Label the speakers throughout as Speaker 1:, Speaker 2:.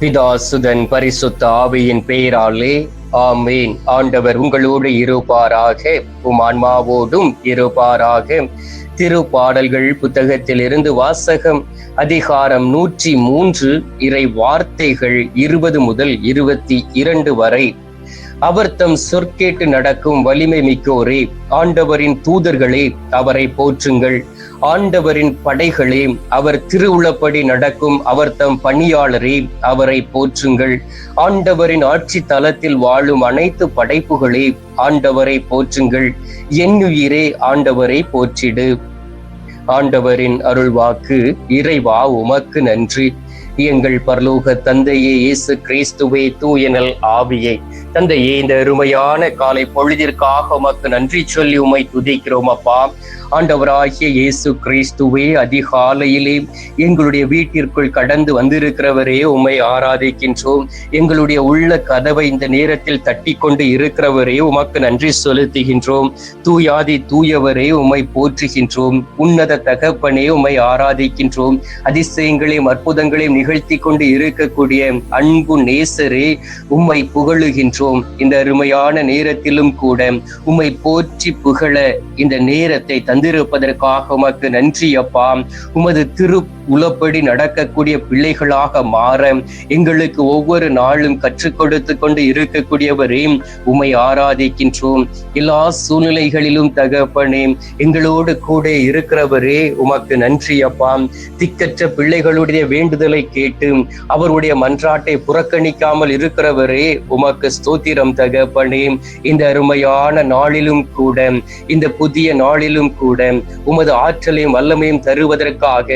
Speaker 1: பிதாசுதன் பரிசுத்த ஆவியின் பெயராலே ஆமீன். ஆண்டவர் உங்களோடு இருப்பாராக உம் ஆன்மாவோடும் இருப்பாராக. திருப்பாடல்கள் புத்தகத்தில் இருந்து வாசகம் அதிகாரம் நூற்றி மூன்று இறை வார்த்தைகள் இருபது முதல் இருபத்தி இரண்டு வரை. அவர் தம் சொற்கேட்டு நடக்கும் வலிமை மிக்கோரே. ஆண்டவரின் தூதர்களே அவரை போற்றுங்கள். ஆண்டவரின் படைகளே அவர் திருவுளப்படி நடக்கும் அவர் தம் பணியாளரே அவரை போற்றுங்கள். ஆண்டவரின் ஆட்சி தலத்தில் வாழும் அனைத்து படைப்புகளே ஆண்டவரை போற்றுங்கள். என்னுயிரே ஆண்டவரை போற்றிடு. ஆண்டவரின் அருள்வாக்கு இறைவா உமக்கு நன்றி. எங்கள் பரலோக தந்தையே இயேசு கிறிஸ்துவே தூயனல் ஆவியே. தந்தையே இந்த அருமையான காலை பொழுதிற்காக உமக்கு நன்றி சொல்லி உமை துதிக்கிறோம் அப்பா. ஆண்டவராகிய இயேசு கிறிஸ்துவே அதிகாலையிலே எங்களுடைய வீட்டிற்குள் கடந்து வந்திருக்கிறவரே உம்மை ஆராதிக்கின்றோம். எங்களுடைய உள்ள கதவை இந்த நேரத்தில் தட்டி கொண்டு இருக்கிறவரே உமக்கு நன்றி செலுத்துகின்றோம். தூயாதி தூயவரே உம்மை போற்றுகின்றோம். உன்னத தகப்பனே உம்மை ஆராதிக்கின்றோம். அதிசயங்களையும் அற்புதங்களையும் நிகழ்த்தி கொண்டு இருக்கக்கூடிய அன்பு நேசரே உம்மை புகழுகின்றோம். இந்த அருமையான நேரத்திலும் கூட உம்மை போற்றி புகழ இந்த நேரத்தை தந்திருப்பதற்காக உமக்கு நன்றி அப்பா. உமது திரு உளப்படி நடக்கக்கூடிய பிள்ளைகளாக மாற எங்களுக்கு ஒவ்வொரு நாளும் கற்றுக் கொடுத்து கொண்டு இருக்கக்கூடியவரே உமை ஆராதிக்கின்றோம். எல்லா சூழ்நிலைகளிலும் தகப்பனே எங்களோடு கூட இருக்கிறவரே உமக்கு நன்றி அப்பா. திக்கற்ற பிள்ளைகளுடைய வேண்டுதலை கேட்டு அவருடைய மன்றாட்டை புறக்கணிக்காமல் இருக்கிறவரே உமக்கு ஸ்தோத்திரம் தகப்பனே. இந்த அருமையான நாளிலும் கூட இந்த புதிய நாளிலும் கூட உமது ஆற்றலையும் வல்லமையும் தருவதற்காக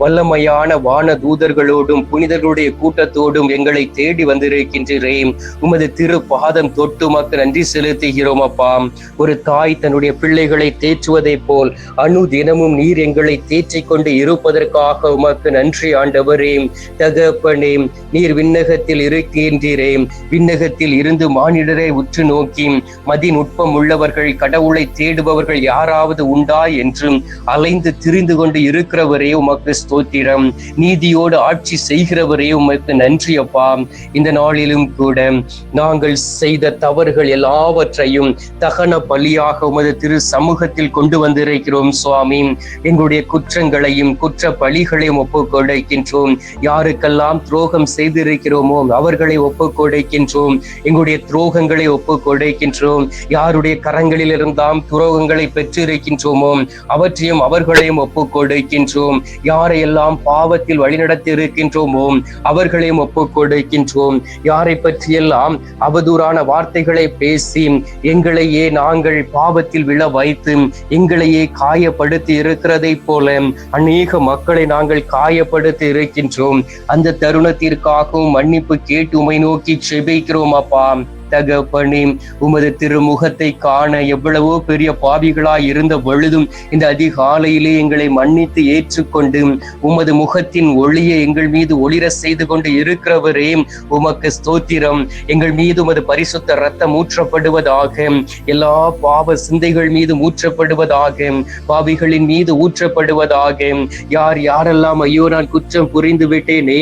Speaker 1: வல்லமையான வான தூதர்களோடும் புனிதர்களுடைய கூட்டத்தோடும் எங்களை தேடி வந்திருக்கின்றேன். உமது திரு பாதம் தொட்டு உமக்கு நன்றி செலுத்துகிறோம் அப்பா. ஒரு தாய் தன்னுடைய பிள்ளைகளை தேற்றுவதை போல் அணு தினமும் நீர் எங்களை தேற்றிக் கொண்டு இருப்பதற்காக உமக்கு நன்றி ஆண்டவரே. தகப்பனே நீர் விண்ணகத்தில் இருக்கின்றீரே விண்ணகத்தில் இருந்து மானிடரை உற்று நோக்கி மதிநுட்பம் உள்ளவர்கள் கடவுளை தேடுபவர்கள் யாராவது உண்டா என்றும் அலைந்து திரிந்து கொண்டு இருக்கிறவரே உமக்கு ஸ்தோத்திரம். நீதியோடு ஆட்சி செய்கிறவரே உமக்கு நன்றி அப்பா. இந்த நாளிலும் கூட நாங்கள் செய்த தவறுகள் எல்லாவற்றையும் தகன பலியாக உமது திரு சமூகத்தில் கொண்டு வந்திருக்கிறோம் சுவாமி. எங்களுடைய குற்றங்களையும் குற்ற பலிகளையும் ஒப்புக்கொடுக்கின்றோம். யாருக்கெல்லாம் துரோகம் செய்திருக்கிறோமோ அவர்களை ஒப்பு கொடுக்கின்றோம். எங்களுடைய துரோகங்களை ஒப்பு கொடுக்கின்றோம். யாருடைய கரங்களில் இருந்தாம் துரோகங்களை பெற்றிருக்கின்றோமோ அவற்றையும் அவர்களையும் ஒப்பு கொடுக்கின்றோம். யாரையெல்லாம் பாவத்தில் வழிநடத்தி இருக்கின்றோமோ அவர்களையும் ஒப்பு கொடுக்கின்றோம். யாரை பற்றியெல்லாம் அவதூறான வார்த்தைகளை பேசி எங்களையே நாங்கள் பாவத்தில் விழ வைத்து எங்களையே காயப்படுத்தி இருக்கிறதை போல அநேக மக்களை நாங்கள் காயப்படுத்தி இருக்கின்றோம். அந்த தருணத்திற்காகவும் மன்னிப்பு கேட்டு உமை நோக்கி செபிக்கிறோம் அப்பா. தகப்பனே உமது திருமுகத்தை காண எவ்வளவோ பெரிய பாவிகளாய் இருந்த பொழுதும் இந்த அதிகாலையிலே எங்களை மன்னித்து ஏற்றுக்கொண்டு உமது முகத்தின் ஒளியை எங்கள் மீது ஒளிர செய்து கொண்டு இருக்கிறவரே உமக்கு ஸ்தோத்திரம். எங்கள் மீது உமது பரிசுத்த ரத்தம் ஊற்றப்படுவதாக எல்லா பாவ சிந்தைகள் மீது ஊற்றப்படுவதாக பாவிகளின் மீது ஊற்றப்படுவதாக. யார் யாரெல்லாம் ஐயோ நான் குற்றம் புரிந்து விட்டேனே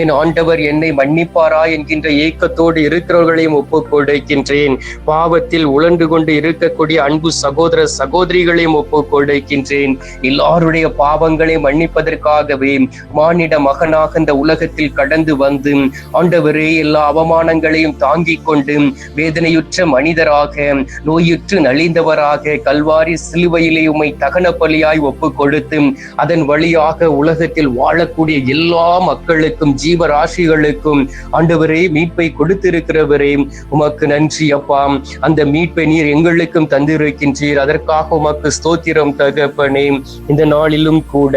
Speaker 1: என் ஆண்டவர் என்னை மன்னிப்பாரா என்கின்ற ஏக்கத்தோடு இருக்கிறவர்களையும் ஒப்பு கொடுக்கின்றேன் பாவத்தில் உழண்டு கொண்டு இருக்கக்கூடிய அன்பு சகோதர சகோதரிகளையும் ஒப்பு கொடுக்கின்றேன் எல்லாருடைய பாவங்களை மன்னிப்பதற்காகவே மானிட மகனாக இந்த உலகத்தில் கடந்து வந்து ஆண்டவரே எல்லா அவமானங்களையும் தாங்கிக் கொண்டு வேதனையுற்ற மனிதராக நோயுற்று நலிந்தவராக கல்வாரி சிலுவையிலே உமை தகன பலியாய் ஒப்பு கொடுத்து அதன் வழியாக உலகத்தில் வாழக்கூடிய எல்லா மக்களுக்கும் ஜீவராசிகளுக்கும் ஆண்டவரே மீட்பை கொடுத்திருக்கிறவரே உமக்கு நன்றி அப்பா. அந்த மீட்பை நீர் எங்களுக்கும் தந்திருக்கின்றீர். அதற்காக உமக்கு ஸ்தோத்திரம் தகப்பனே. இந்த நாளிலும் கூட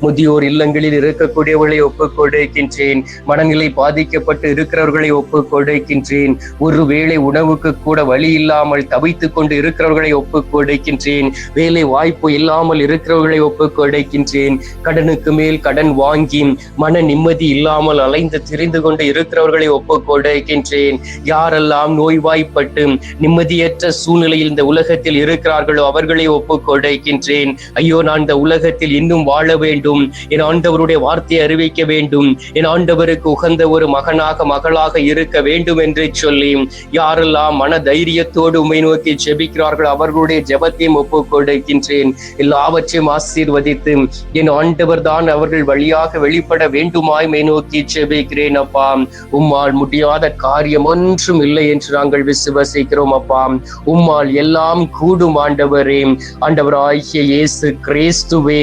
Speaker 1: முதியோர் இல்லங்களில் இருக்கக்கூடியவர்களை ஒப்புக் கொடுக்கின்றேன் மனநிலை பாதிக்கப்பட்டு இருக்கிறவர்களை ஒப்புக் கொடுக்கின்றேன் ஒருவேளை உணவுக்கு கூட வழி இல்லாமல் தவித்துக் கொண்டு இருக்கிறவர்களை ஒப்புக் கொடுக்கின்றேன் வேலை வாய்ப்பு இல்லாமல் இருக்கிறவர்களை ஒப்புக் கொடுக்கின்றேன் கடனுக்கு மேல் கடன் வாங்கி மன நிம்மதி இல்லாமல் அலைந்து திரிந்து கொண்டு இருக்கிறவர்களை ஒப்புக் கொடுக்கின்றேன் யாரெல்லாம் யாரெல்லாம் நோய்வாய்ப்பட்டு நிம்மதியற்ற சூழ்நிலையில் இந்த உலகத்தில் இருக்கிறார்களோ அவர்களை ஒப்புக்கொடைக்கின்றேன். ஐயோ நான் இந்த உலகத்தில் இன்னும் வாழ வேண்டும். என் ஆண்டவருடைய வார்த்தையை அறிவிக்க வேண்டும். என் ஆண்டவருக்கு உகந்த ஒரு மகனாக மகளாக இருக்க வேண்டும் என்று சொல்லி யாரெல்லாம் மன தைரியத்தோடு உண்மை நோக்கி ஜெபிக்கிறார்களோ அவர்களுடைய ஜெபத்தையும் ஒப்புக்கொடுக்கின்றேன். எல்லாவற்றையும் ஆசீர்வதித்து என் ஆண்டவர் தான் அவர்கள் வழியாக வெளிப்பட வேண்டுமாய் மை நோக்கி ஜெபிக்கிறேன் அப்பா. உம்மால் முடியாத காரியம் ஒன்றும் இல்லை என்று நாங்கள் விசுவசிக்கிறோம் அப்பா. உம்மால் எல்லாம் கூடும் ஆண்டவரே. ஆகிய இயேசு கிறிஸ்துவே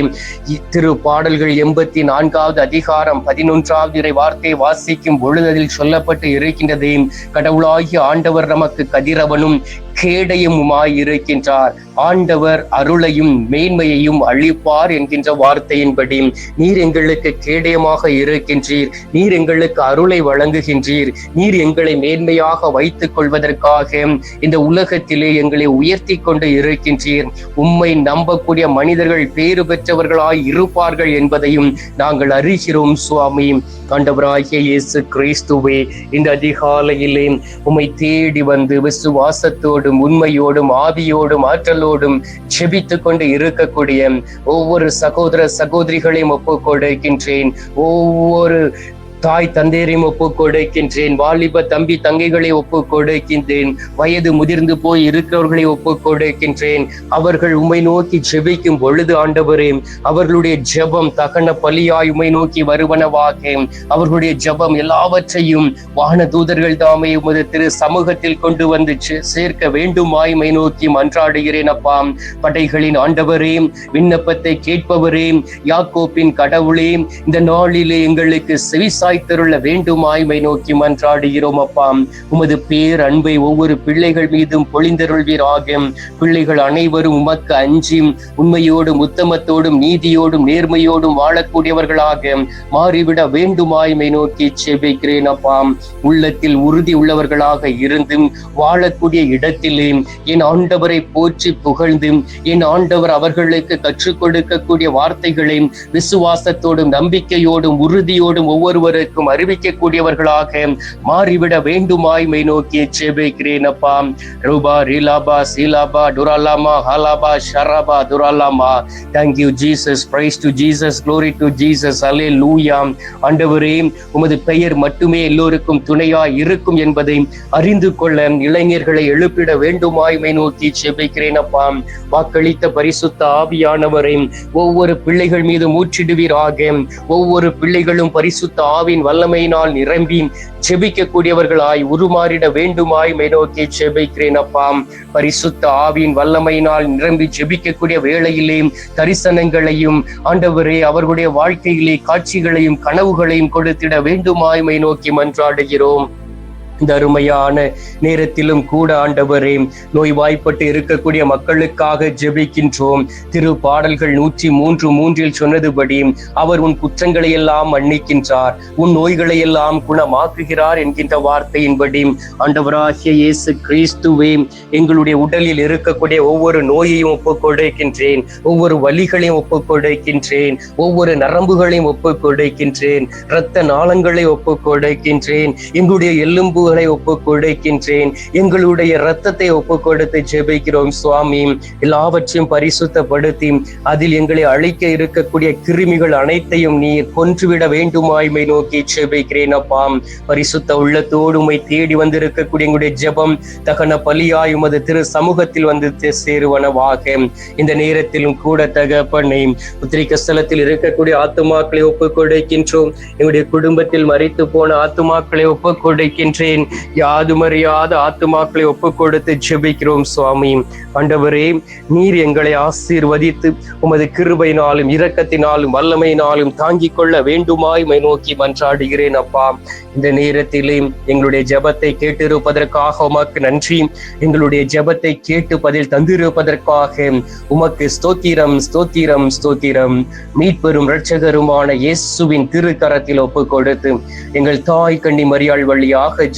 Speaker 1: திரு பாடல்கள் எண்பத்தி நான்காவது அதிகாரம் பதினொன்றாவது இறை வார்த்தையை வாசிக்கும் பொழுது அதில் சொல்லப்பட்டு இருக்கின்றது கடவுளாகிய ஆண்டவர் நமக்கு கதிரவனும் கேடயமுமாய் இருக்கின்றார் ஆண்டவர் அருளையும் மேன்மையையும் அழிப்பார் என்கின்ற வார்த்தையின்படி நீர் எங்களுக்கு கேடயமாக இருக்கின்றீர். நீர் எங்களுக்கு அருளை வழங்குகின்றீர். நீர் எங்களை மேன்மையாக வைத்துக் கொள்வதற்காக இந்த உலகத்திலே எங்களை உயர்த்தி கொண்டு இருக்கின்றீர். உம்மை நம்பக்கூடிய மனிதர்கள் பேறு பெற்றவர்களாய் இருப்பார்கள் என்பதையும் நாங்கள் அறிகிறோம் சுவாமி. ஆண்டவராகிய இயேசு கிறிஸ்துவே இந்த அதிகாலையிலே உம்மை தேடி வந்து விசுவாசத்தோடு உண்மையோடும் ஆவியோடும் ஆற்றலோடும் ஜெபித்துக் கொண்டு இருக்கக்கூடிய ஒவ்வொரு சகோதர சகோதரிகளையும் ஒப்புக் கொடுக்கின்றேன் ஒவ்வொரு தாய் தந்தையரையும் ஒப்பு கொடுக்கின்றேன் வாலிப தம்பி தங்கைகளை ஒப்பு கொடுக்கின்றேன் வயது முதிர்ந்து போய் இருக்கிறவர்களை ஒப்பு கொடுக்கின்றேன் அவர்கள் உமை நோக்கி ஜெபிக்கும் பொழுது ஆண்டவரே அவர்களுடைய ஜெபம் தகன பலியாய் உமை நோக்கி வருவனவாக. அவர்களுடைய ஜெபம் எல்லாவற்றையும் வாகன தூதர்கள் தாமே உமது திரு சமூகத்தில் கொண்டு வந்து சேர்க்க வேண்டுமாய் மை நோக்கி மன்றாடுகிறேன் அப்பா. படைகளின் ஆண்டவரே விண்ணப்பத்தை கேட்பவரே யாக்கோப்பின் கடவுளே இந்த நாளிலே எங்களுக்கு செவிசாய் தருள வேண்டுமாய்மை நோக்கி மன்றாடுகிறோம் அப்பா. உமது பேர் அன்பை ஒவ்வொரு பிள்ளைகள் மீதும் பொழிந்தருள்வீராக பிள்ளைகள் அனைவரும் உமக்கு அஞ்சி உண்மையோடும் உத்தமத்தோடும் நீதியோடும் நேர்மையோடும் வாழக்கூடியவர்களாக மாறிவிட வேண்டும் ஆய்மை நோக்கி செபிக்கிறேன் அப்பா. உள்ளத்தில் உறுதி உள்ளவர்களாக இருந்து வாழக்கூடிய இடத்திலே என் ஆண்டவரை போற்றி புகழ்ந்து என் ஆண்டவர் அவர்களுக்கு கற்றுக் கொடுக்கக்கூடிய வார்த்தைகளை விசுவாசத்தோடும் நம்பிக்கையோடும் உறுதியோடும் ஒவ்வொருவரும் ஒவ்வொருவருக்கும் அறிவிக்கக்கூடியவர்களாக மாறிவிட வேண்டுமாய் மை நோக்கி செபிக்கிறேன் அப்பா. ரூபா ரீலாபா சீலாபா டுராலாமா ஹாலாபா ஷராபா துராலாமா thank you Jesus praise to Jesus glory to Jesus அலே லூயாம் ஆண்டவரே உமது பெயர் மட்டுமே எல்லோருக்கும் துணையா இருக்கும் என்பதை அறிந்து கொள்ள இளைஞர்களை எழுப்பிட வேண்டுமாய் மை நோக்கி செபிக்கிறேன் அப்பா. வாக்களித்த பரிசுத்த ஆவியானவரை ஒவ்வொரு பிள்ளைகள் மீது மூச்சிடுவீராக ஒவ்வொரு பிள்ளைகளும் பரிசுத்த ஆவின் வல்லமையினால் நிரம்பி செபிக்கக்கூடியவர்களாய் உருமாறிட வேண்டுமாய் மை ஜெபிக்கிறேன் அப்பாம் பரிசுத்த ஆவின் வல்லமையினால் நிரம்பி ஜெபிக்கக்கூடிய வேளையிலே தரிசனங்களையும் ஆண்டவரே அவர்களுடைய வாழ்க்கையிலே காட்சிகளையும் கனவுகளையும் கொடுத்திட வேண்டுமாய் மை நோக்கி மன்றாடுகிறோம். இந்த அருமையான நேரத்திலும் கூட ஆண்டவரே நோய்வாய்ப்பட்டு இருக்கக்கூடிய மக்களுக்காக ஜெபிக்கின்றோம். திரு பாடல்கள் நூற்றி மூன்று மூன்றில் சொன்னதுபடி அவர் உன் குற்றங்களை எல்லாம் மன்னிக்கின்றார் உன் நோய்களை எல்லாம் குணமாக்குகிறார் என்கின்ற வார்த்தையின்படி ஆண்டவராகிய இயேசு கிறிஸ்துவே எங்களுடைய உடலில் இருக்கக்கூடிய ஒவ்வொரு நோயையும் ஒப்புக்கொடுக்கின்றேன் ஒவ்வொரு வலிகளையும் ஒப்புக்கொடுக்கின்றேன் ஒவ்வொரு நரம்புகளையும் ஒப்புக்கொடுக்கின்றேன் இரத்த நாளங்களை ஒப்புக்கொடுக்கின்றேன். கொடுக்கின்றேன் எங்களுடைய உங்களை ஒப்புக் கொடுக்கின்றேன் எங்களுடைய இரத்தத்தை ஒப்பு கொடுத்து ஜெபிக்கிறோம் சுவாமி. எல்லாவற்றையும் பரிசுத்தப்படுத்தி அதில் எங்களை அழிக்க இருக்கக்கூடிய கிருமிகள் அனைத்தையும் நீர் கொன்றுவிட வேண்டுமாய்மை நோக்கி ஜெபிக்கிறேன் அப்பா. பரிசுத்த உள்ளத்தோடு உமை தேடி வந்திருக்கக்கூடிய எங்களுடைய ஜெபம் தகன பலியாய் உமது திரு சமூகத்தில் வந்து சேருவனவாக. இந்த நேரத்திலும் கூட தகப்பனை உத்திரிக்க ஸ்தலத்தில் இருக்கக்கூடிய ஆத்துமாக்களை ஒப்பு கொடுக்கின்றோம் எங்களுடைய குடும்பத்தில் மறைத்து போன ஆத்துமாக்களை ஒப்பு கொடுக்கின்றேன் யாதுமறியாத ஆத்துமாக்களை ஒப்பு கொடுத்து ஜெபிக்கிறோம் சுவாமி. ஆண்டவரே நீர் எங்களை ஆசீர்வதித்து உமது கிருபையினாலும் இரக்கத்தினாலும் வல்லமையினாலும் தாங்கிக் கொள்ள வேண்டுமாய் மை நோக்கி மன்றாடுகிறேன் அப்பா. இந்த நேரத்திலே எங்களுடைய ஜபத்தை கேட்டிருப்பதற்காக உமக்கு நன்றி. எங்களுடைய ஜபத்தை கேட்டு பதில் தந்திருப்பதற்காக உமக்கு ஸ்தோத்திரம் ஸ்தோத்திரம் ஸ்தோத்திரம். மீட்பெரும் இரட்சகருமான இயேசுவின் திருக்கரத்தில் ஒப்பு கொடுத்து எங்கள் தாய் கண்ணி மரியாள் வழியாக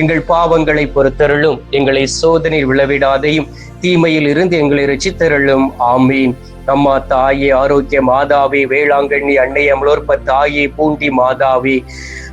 Speaker 1: எங்கள் பாவங்களை பொறுத்தருளும் எங்களை சோதனை விழவிடாதையும் தீமையில் இருந்து எங்களை ரசித்தருளும் ஆமீன். அம்மா தாயே ஆரோக்கிய மாதாவே வேளாங்கண்ணி அன்னை அமலோற்ப தாயே பூண்டி மாதாவே.